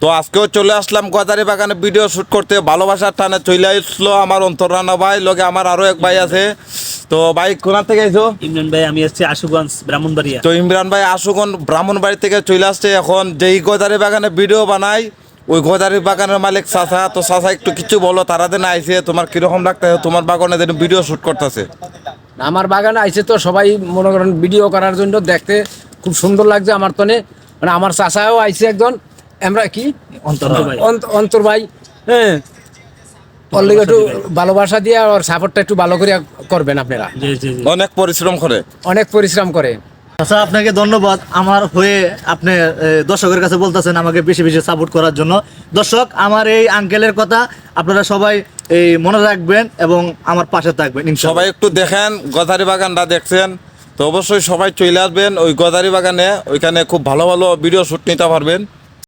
তো আজকেও চলে আসলাম গদারি বাগানে ভিডিও শুট করতে। ভালোবাসার টানে চলে আসলো আমার অন্তরানা ভাই লগে আমার আরও এক ভাই আছে। তো ভাই কোনা থেকে আইছো? ইমরান ভাই আমি আসছি আশুগঞ্জ ব্রাহ্মণবাড়িয়া। তো ইমরান ভাই আশুগন ব্রাহ্মণ বাড়ি থেকে চলে আসছে এখন। যেই গজারি বাগানে ভিডিও বানাই ওই গদারি বাগানের মালিক চাচা। তো চাচা একটু কিছু বলো তারা দিন আইছে তোমার কীরকম লাগতেছে? তোমার বাগানে যেন ভিডিও শুট করতেছে। আমার বাগানে আইসে তো সবাই মনে করেন ভিডিও করার জন্য দেখতে খুব সুন্দর লাগছে আমার তনে। মানে আমার চাচাও আইসে একজন। আমরা কি? অন্তর ভাই। অন্ত- অন্তর ভাই। হ্যাঁ। ওর লিগে একটু ভালোবাসা দিয়ে আর সাপোর্টটা একটু ভালো করে করবেন আপনারা। জি জি জি। অনেক পরিশ্রম করে। অনেক পরিশ্রম করে। আচ্ছা আপনাকে ধন্যবাদ। আমার হয়ে আপনি দর্শকের কাছে বলতেছেন আমাকে বেশি বেশি সাপোর্ট করার জন্য। দর্শক আমার এই আঙ্কেলের কথা আপনারা সবাই এই মনে রাখবেন এবং আমার পাশে থাকবেন সবাই একটু দেখেন গদারি বাগানটা দেখছেন। তো অবশ্যই সবাই চলে আসবেন ওই গদারি বাগানে। ওইখানে খুব ভালো ভালো ভিডিও শুট নিতে পারবেন।